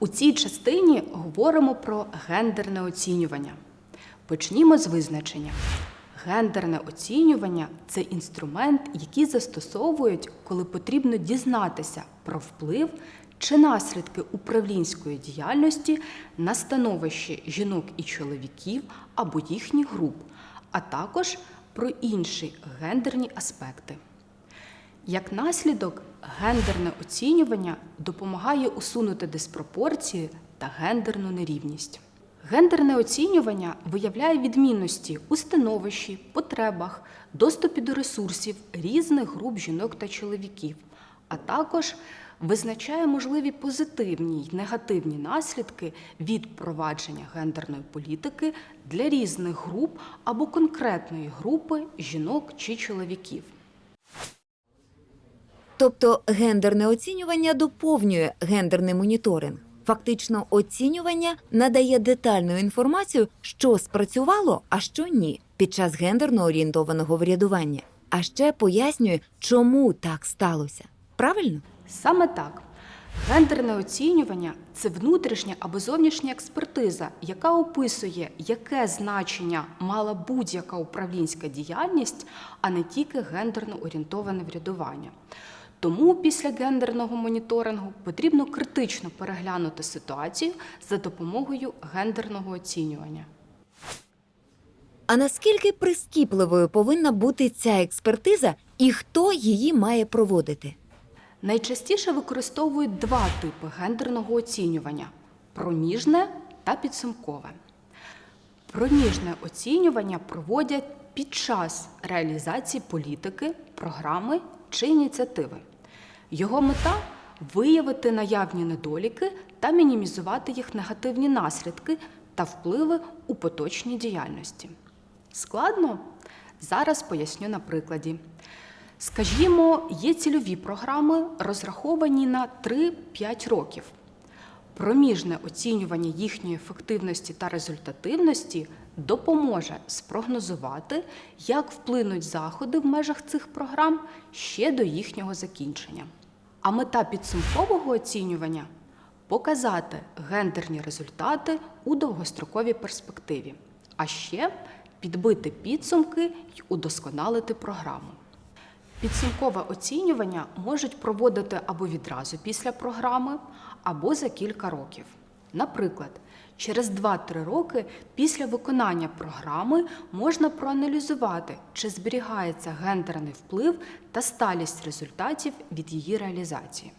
У цій частині говоримо про гендерне оцінювання. Почнімо з визначення. Гендерне оцінювання це інструмент, який застосовують, коли потрібно дізнатися про вплив чи наслідки управлінської діяльності на становище жінок і чоловіків або їхніх груп, а також про інші гендерні аспекти. Як наслідок, гендерне оцінювання допомагає усунути диспропорції та гендерну нерівність. Гендерне оцінювання виявляє відмінності у становищі, потребах, доступі до ресурсів різних груп жінок та чоловіків, а також визначає можливі позитивні й негативні наслідки від впровадження гендерної політики для різних груп або конкретної групи жінок чи чоловіків. Тобто гендерне оцінювання доповнює гендерний моніторинг. Фактично, оцінювання надає детальну інформацію, що спрацювало, а що ні, під час гендерно орієнтованого врядування. А ще пояснює, чому так сталося. Правильно? Саме так. Гендерне оцінювання це внутрішня або зовнішня експертиза, яка описує, яке значення мала будь-яка управлінська діяльність, а не тільки гендерно орієнтоване врядування. Тому після гендерного моніторингу потрібно критично переглянути ситуацію за допомогою гендерного оцінювання. А наскільки прискіпливою повинна бути ця експертиза і хто її має проводити? Найчастіше використовують два типи гендерного оцінювання проміжне та підсумкове. Проміжне оцінювання проводять під час реалізації політики, програми чи ініціативи. Його мета виявити наявні недоліки та мінімізувати їх негативні наслідки та впливи у поточній діяльності. Складно? Зараз поясню на прикладі. Скажімо, є цільові програми, розраховані на 3-5 років. Проміжне оцінювання їхньої ефективності та результативності допоможе спрогнозувати, як вплинуть заходи в межах цих програм ще до їхнього закінчення. А мета підсумкового оцінювання показати гендерні результати у довгостроковій перспективі, а ще підбити підсумки й удосконалити програму. Підсумкове оцінювання можуть проводити або відразу після програми, або за кілька років. Наприклад, через 2-3 роки після виконання програми можна проаналізувати, чи зберігається гендерний вплив та сталість результатів від її реалізації.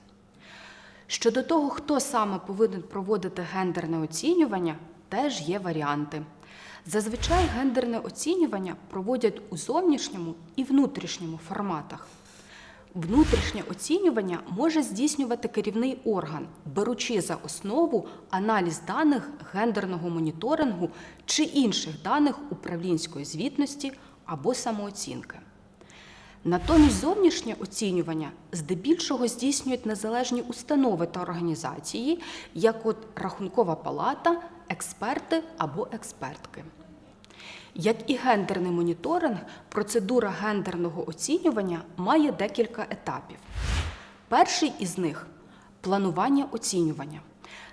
Щодо того, хто саме повинен проводити гендерне оцінювання, теж є варіанти. Зазвичай гендерне оцінювання проводять у зовнішньому і внутрішньому форматах. Внутрішнє оцінювання може здійснювати керівний орган, беручи за основу аналіз даних гендерного моніторингу чи інших даних управлінської звітності або самооцінки. Натомість зовнішнє оцінювання здебільшого здійснюють незалежні установи та організації, як от Рахункова палата, експерти або експертки. Як і гендерний моніторинг, процедура гендерного оцінювання має декілька етапів. Перший із них планування оцінювання.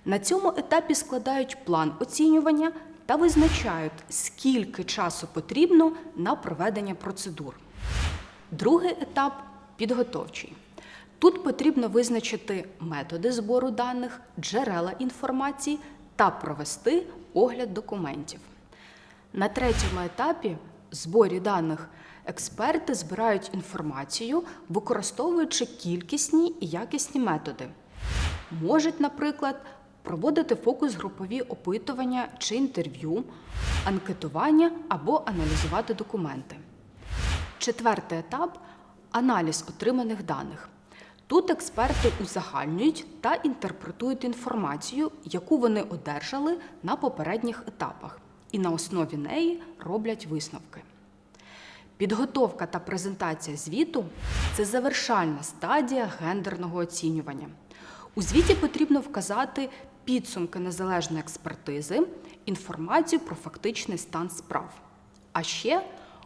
На цьому етапі складають план оцінювання та визначають, скільки часу потрібно на проведення процедур. Другий етап підготовчий. Тут потрібно визначити методи збору даних, джерела інформації та провести огляд документів. На третьому етапі зборі даних експерти збирають інформацію, використовуючи кількісні і якісні методи. Можуть, наприклад, проводити фокус-групові опитування чи інтерв'ю, анкетування або аналізувати документи. Четвертий етап аналіз отриманих даних. Тут експерти узагальнюють та інтерпретують інформацію, яку вони одержали на попередніх етапах, і на основі неї роблять висновки. Підготовка та презентація звіту це завершальна стадія гендерного оцінювання. У звіті потрібно вказати підсумки незалежної експертизи, інформацію про фактичний стан справ. А ще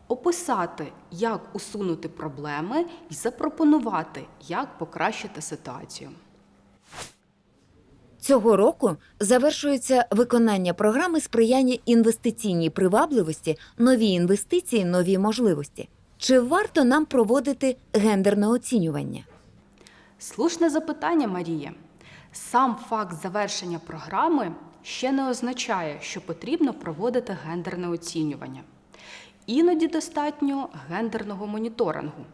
описати, як усунути проблеми і запропонувати, як покращити ситуацію. Цього року завершується виконання програми сприяння інвестиційній привабливості, нові інвестиції, нові можливості. Чи варто нам проводити гендерне оцінювання? Слушне запитання, Марія. Сам факт завершення програми ще не означає, що потрібно проводити гендерне оцінювання. Іноді достатньо гендерного моніторингу.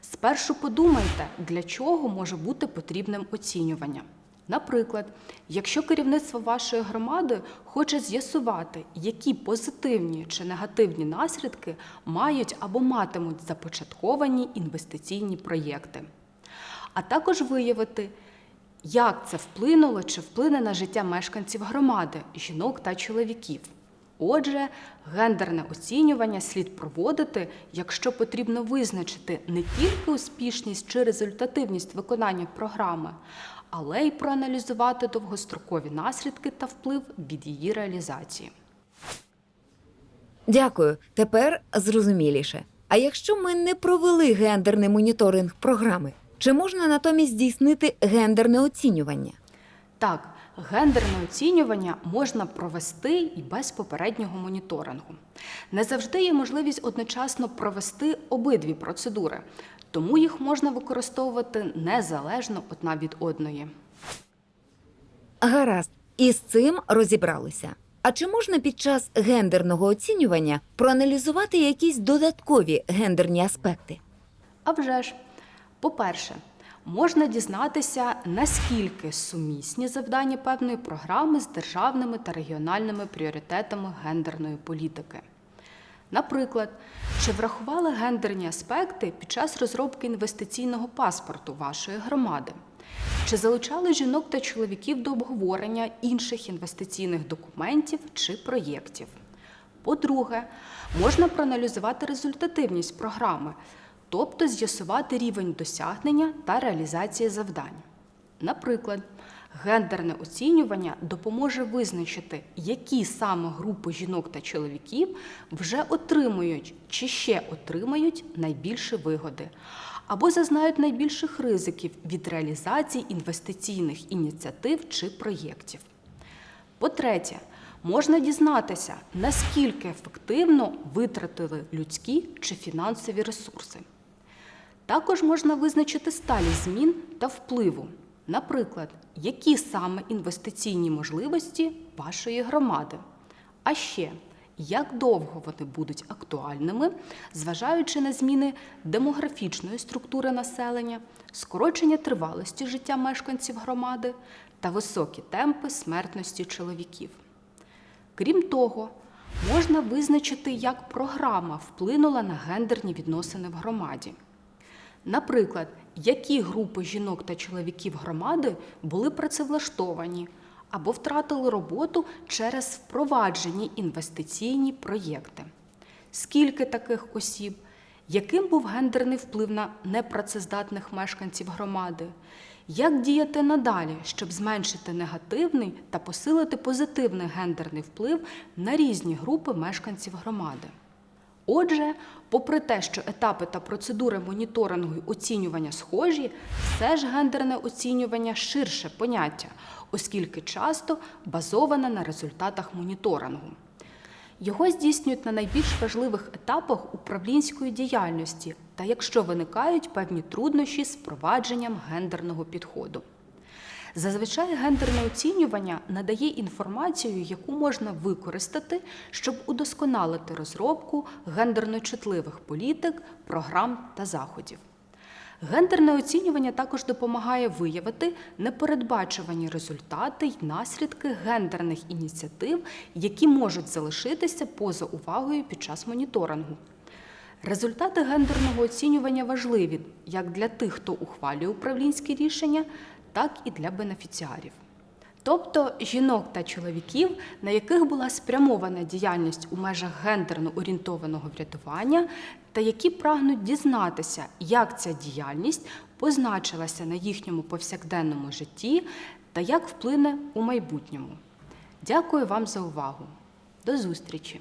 Спершу подумайте, для чого може бути потрібним оцінювання. Наприклад, якщо керівництво вашої громади хоче з'ясувати, які позитивні чи негативні наслідки мають або матимуть започатковані інвестиційні проєкти а також виявити, як це вплинуло чи вплине на життя мешканців громади, жінок та чоловіків. Отже, гендерне оцінювання слід проводити, якщо потрібно визначити не тільки успішність чи результативність виконання програми, але й проаналізувати довгострокові наслідки та вплив від її реалізації. Дякую. Тепер зрозуміліше. А якщо ми не провели гендерний моніторинг програми, чи можна натомість здійснити гендерне оцінювання? Так, гендерне оцінювання можна провести і без попереднього моніторингу. Не завжди є можливість одночасно провести обидві процедури, тому їх можна використовувати незалежно одна від одної. Гаразд, і з цим розібралися. А чи можна під час гендерного оцінювання проаналізувати якісь додаткові гендерні аспекти? А вже ж, по-перше, можна дізнатися, наскільки сумісні завдання певної програми з державними та регіональними пріоритетами гендерної політики. Наприклад, чи врахували гендерні аспекти під час розробки інвестиційного паспорту вашої громади? Чи залучали жінок та чоловіків до обговорення інших інвестиційних документів чи проєктів? По-друге, можна проаналізувати результативність програми, тобто з'ясувати рівень досягнення та реалізації завдань. Наприклад, гендерне оцінювання допоможе визначити, які саме групи жінок та чоловіків вже отримують чи ще отримають найбільше вигоди, або зазнають найбільших ризиків від реалізації інвестиційних ініціатив чи проєктів. По-третє, можна дізнатися, наскільки ефективно витратили людські чи фінансові ресурси. Також можна визначити сталі змін та впливу, наприклад, які саме інвестиційні можливості вашої громади. А ще, як довго вони будуть актуальними, зважаючи на зміни демографічної структури населення, скорочення тривалості життя мешканців громади та високі темпи смертності чоловіків. Крім того, можна визначити, як програма вплинула на гендерні відносини в громаді. Наприклад, які групи жінок та чоловіків громади були працевлаштовані або втратили роботу через впроваджені інвестиційні проєкти. Скільки таких осіб? Яким був гендерний вплив на непрацездатних мешканців громади? Як діяти надалі, щоб зменшити негативний та посилити позитивний гендерний вплив на різні групи мешканців громади? Отже, попри те, що етапи та процедури моніторингу й оцінювання схожі, все ж гендерне оцінювання ширше поняття, оскільки часто базоване на результатах моніторингу. Його здійснюють на найбільш важливих етапах управлінської діяльності та якщо виникають певні труднощі з впровадженням гендерного підходу. Зазвичай гендерне оцінювання надає інформацію, яку можна використати, щоб удосконалити розробку гендерно чутливих політик, програм та заходів. Гендерне оцінювання також допомагає виявити непередбачувані результати й наслідки гендерних ініціатив, які можуть залишитися поза увагою під час моніторингу. Результати гендерного оцінювання важливі як для тих, хто ухвалює управлінські рішення, так і для бенефіціарів. Тобто жінок та чоловіків, на яких була спрямована діяльність у межах гендерно орієнтованого врятування, та які прагнуть дізнатися, як ця діяльність позначилася на їхньому повсякденному житті та як вплине у майбутньому. Дякую вам за увагу. До зустрічі!